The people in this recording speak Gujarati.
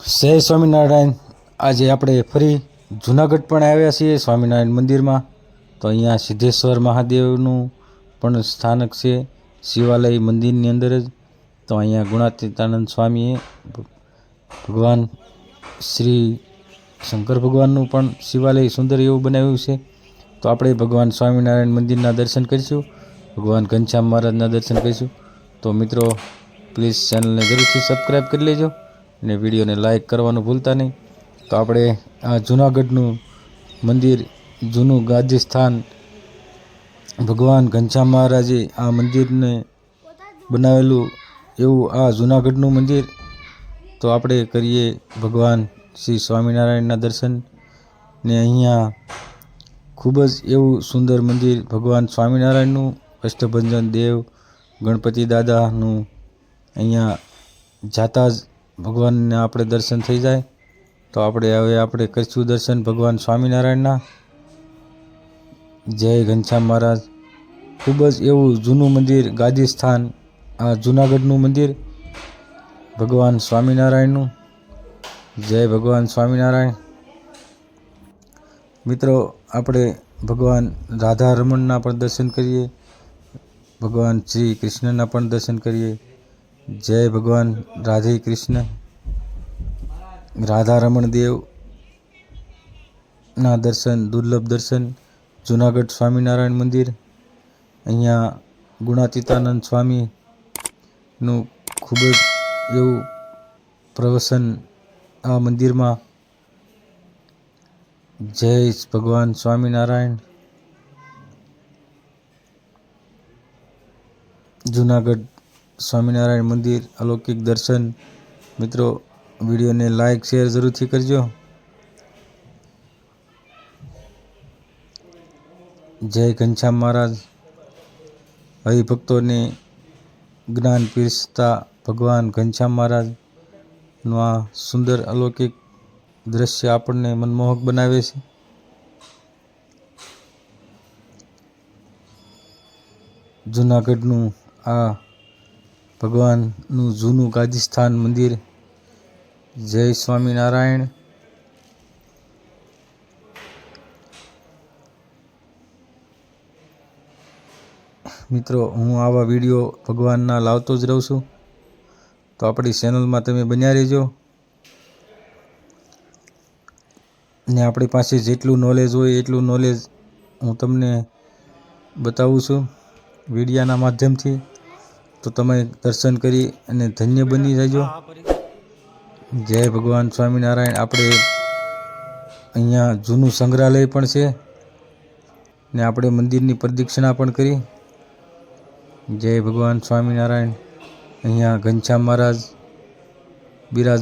જય સ્વામિનારાયણ. આજે આપણે ફરી જુનાગઢ પણ આવ્યા છીએ, સ્વામિનારાયણ મંદિરમાં. તો અહીંયા સિદ્ધેશ્વર મહાદેવનું પણ સ્થાનક છે, શિવાલય મંદિરની અંદર જ. તો અહીંયા ગુણાતીતાનંદ સ્વામીએ ભગવાન શ્રી શંકર ભગવાનનું પણ શિવાલય સુંદર એવું બનાવ્યું છે. તો આપણે ભગવાન સ્વામિનારાયણ મંદિરના દર્શન કરીશું, ભગવાન ઘનશ્યામ મહારાજના દર્શન કરીશું. તો મિત્રો પ્લીઝ ચેનલને જરૂરથી સબસ્ક્રાઈબ કરી લેજો. અને વિડીયોને લાઇક કરવાનું ભૂલતા નહીં. તો આપણે આ જૂનાગઢનું મંદિર, જૂનું ગાદી સ્થાન ભગવાન ઘનશ્યામ મહારાજે આ મંદિરને બનાવેલું એવું આ જૂનાગઢનું મંદિર. તો આપણે કરીએ ભગવાન શ્રી સ્વામિનારાયણના દર્શન. ને અહીંયા ખૂબ જ એવું સુંદર મંદિર, ભગવાન સ્વામિનારાયણનું, અષ્ટભંજન દેવ, ગણપતિ દાદાનું અહીંયા જાતા જ ભગવાનને આપણે દર્શન થઈ જાય, તો આપણે હવે આપણે કરીશું દર્શન ભગવાન સ્વામિનારાયણના. જય ઘનશ્યામ મહારાજ. ખૂબ જ એવું જૂનું મંદિર, ગાદી સ્થાન, આ જૂનાગઢનું મંદિર. ભગવાન સ્વામિનારાયણનું. જય ભગવાન સ્વામિનારાયણ. મિત્રો, આપણે ભગવાન રાધા રમણના પણ દર્શન કરીએ, ભગવાન શ્રી કૃષ્ણના પણ દર્શન કરીએ. જય ભગવાન રાધે કૃષ્ણ. રાધા રમણ દેવ ના દર્શન, દુર્લભ દર્શન, જુનાગઢ સ્વામિનારાયણ મંદિર, અહીંયા ગુણાતીતાનંદ સ્વામીનું ખૂબ જ એવું પ્રવસન આ મંદિરમાં. જય ભગવાન સ્વામિનારાયણ. જુનાગઢ સ્વામિનારાયણ મંદિર અલૌકિક દર્શન. મિત્રો, વિડીયોને લાઈક શેર જરૂરથી કરજો. જય ઘનશ્યામ મહારાજ. હરિભક્તોને જ્ઞાન પીરસતા ભગવાન ઘનશ્યામ મહારાજનું આ સુંદર અલૌકિક દ્રશ્ય આપણને મનમોહક બનાવે છે. જૂનાગઢનું આ ભગવાનનું જૂનું ગાદીસ્થાન મંદિર. જય સ્વામિનારાયણ. મિત્રો, હું આવા વીડિયો ભગવાનના લાવતો જ રહું છું. તો આપણી ચેનલમાં તમે બન્યા રહેજો. ને આપણી પાસે જેટલું નોલેજ હોય એટલું નોલેજ હું તમને બતાવું છું વિડીયાના માધ્યમથી. તો તમે દર્શન કરી અને ધન્ય બની જજો જય ભગવાન સ્વામિનારાયણ. આપણે અહીંયા જૂનું સંગ્રહાલય પણ છે ને આપણે મંદિરની પ્રદક્ષિણા પણ કરી. જય ભગવાન સ્વામિનારાયણ. અહીંયા ઘનશ્યામ મહારાજ બિરાજ